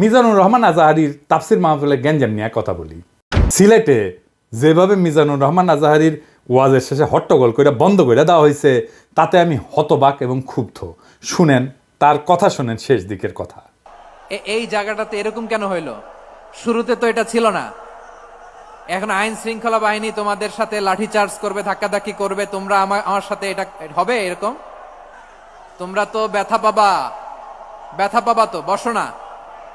মিজানুর রহমান আজাহারির তাফসির মাহফিলে গ্যাঞ্জাম নিয়ে কথা বলি। সিলেটে যেভাবে মিজানুর রহমান আজাহারির ওয়াজের শেষে হট্টগোল করে বন্ধ করে দেওয়া হয়েছে তাতে আমি হতবাক এবং ক্ষুব্ধ। শুনেন, তার কথা শোনেন শেষ দিকের কথা। এই জায়গাটাতে এরকম কেন হইল? শুরুতে তো এটা ছিল না। এখন আইন শৃঙ্খলা বাহিনী তোমাদের সাথে লাঠি চার্জ করবে, ধাক্কাধাক্কি করবে, তোমরা আমার আমার সাথে এটা হবে এরকম? তোমরা তো ব্যথা পাবা। ব্যথা পাবা তো, বসো না।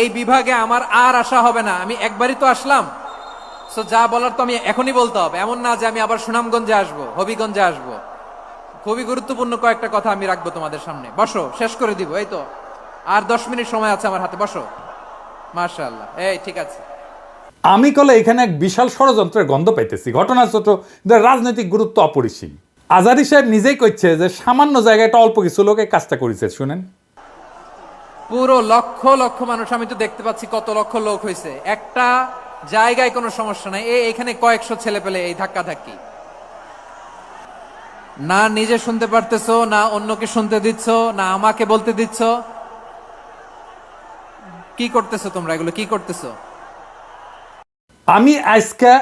এই বিভাগে আমার আর আশা হবে না। আমি একবারই তো আসলাম। সো যা বলার তো আমি এখনই বলতে হবে। এমন না যে আমি আবার সুনামগঞ্জে আসব, হবিগঞ্জে আসব। খুবই গুরুত্বপূর্ণ কয়েকটা কথা আমি রাখব তোমাদের সামনে। বসো, শেষ করে দিব, এই তো। আর দশ মিনিট সময় আছে আমার হাতে। বসো। মার্শাল্লাহ এই, ঠিক আছে। আমি কলে এখানে এক বিশাল ষড়যন্ত্রের গন্ধ পাইতেছি। ঘটনা ছোট রাজনৈতিক গুরুত্ব অপরিসীম। আজারি সাহেব নিজেই কইছে যে সামান্য জায়গায় একটা অল্প কিছু লোকে কাজটা করেছে, শুনেন। পুরো লক্ষ লক্ষ মানুষ, আমি তো দেখতে পাচ্ছি কত লক্ষ লোক হয়েছে। একটা জায়গায় কোনো সমস্যা নাই। এখানে কয়েকশো ছেলে পেলে এই ধাক্কা ধাক্কি না নিজে শুনতে পারতেছো, না অন্যকে শুনতে দিচ্ছ, না আমাকে বলতে দিচ্ছ। কি করতেছো তোমরা এগুলো? কি করতেছো? আমি আজকে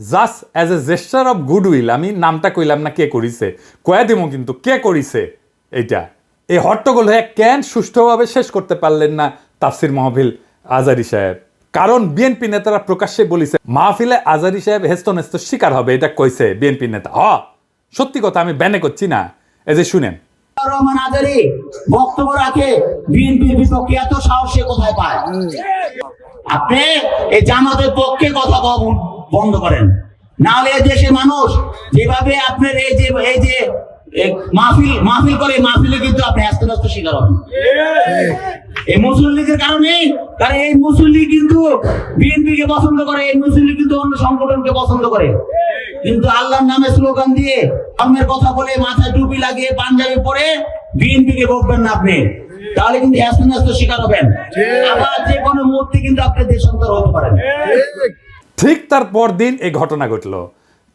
just as a gesture of goodwill আমি নামটা কইলাম না কে করিছে, কয়া দিব কিন্তু কে করিছে এইটা। এই হট্টগোল হয়ে কেন সুষ্ঠুভাবে শেষ করতে পারলেন না তাফসির মাহফিল আজারি সাহেব? কারণ বিএনপি নেতারা প্রকাশ্যে বলিছে, মাহফিলে আজারি সাহেব হেস্ত নেস্ত শিকার হবে। এটা কইছে বিএনপি নেতা। হ, সত্যি কথা আমি ব্যানে করছি না। এই যে শুনেন। বন্ধ করেন। নাহলে দেশের মানুষ যেভাবে আপনার এই যে এই যে মাহফিল মাহফিল করে মাহফিলে কিন্তু আপনি আস্তে শিকার হবেন। এই কারণে কারণ এই মুসলিম কিন্তু বিএনপি কে পছন্দ করে এই মুসলিম কিন্তু অন্য সংগঠনকে পছন্দ করে। কিন্তু আল্লাহর নামে স্লোগান দিয়ে ধর্মের কথা বলে মাথায় টুপি লাগিয়ে পাঞ্জাবি পরে বিএনপি কে বকবেন না আপনি। তাহলে কিন্তু হ্যাস্ত শিকার হবেন। আবার যে কোনো মুহূর্তে কিন্তু আপনি দেশান্তর হতে পারেন। ঠিক তার পরদিন এই ঘটনা ঘটলো।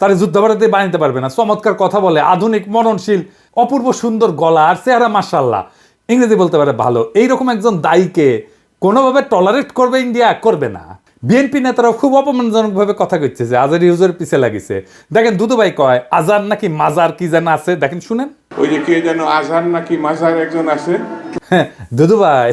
তার যুদ্ধাপরাধী বানাইতে পারবে না। চমৎকার কথা বলে, আধুনিক, মননশীল, অপূর্ব সুন্দর গলা আর চেহারা মাসাল্লাহ ইংরেজি বলতে পারে ভালো। এইরকম একজন দায়ীকে কোনোভাবে টলারেট করবে ইন্ডিয়া করবে না। বিএনপি নেতারাও খুব অপমানজনকভাবে কথা কইছে যে আজার ইউজের পিছে লাগিছে। দেখেন, দুদুভাই কয় আজার নাকি মাজার কি যেন আছে? দেখেন, শুনেন। ওই যে কে যেন আজহার নাকি মাজার একজন আছে দুদু ভাই,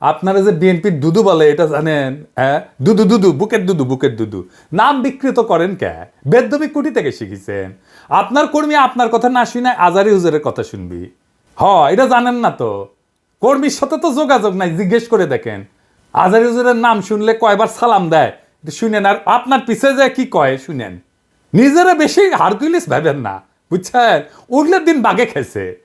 আপনারা যে বিএনপির দুদু বলে, এটা জানেন? হ্যাঁ? দুদু দুদু, বুকের দুদু বুকের দুদু। নাম বিকৃত করেন কে? বেদ্যবি কুটি থেকে শিখেছেন। আপনার কর্মী আপনার কথা না শুনে আজারি হুজুরের কথা শুনবি। হ, এটা জানেন না তো। কর্মীর সাথে তো যোগাযোগ নাই, জিজ্ঞেস করে দেখেন। আজারি হুজুরের নাম শুনলে কয়বার সালাম দেয়? শুনেন আর আপনার পিছে যায় কি কয়, শুনেন। নিজেরা বেশি হারকুইলিস ভাবেন না, বুঝছেন? উঠলে দিন বাগে খেছে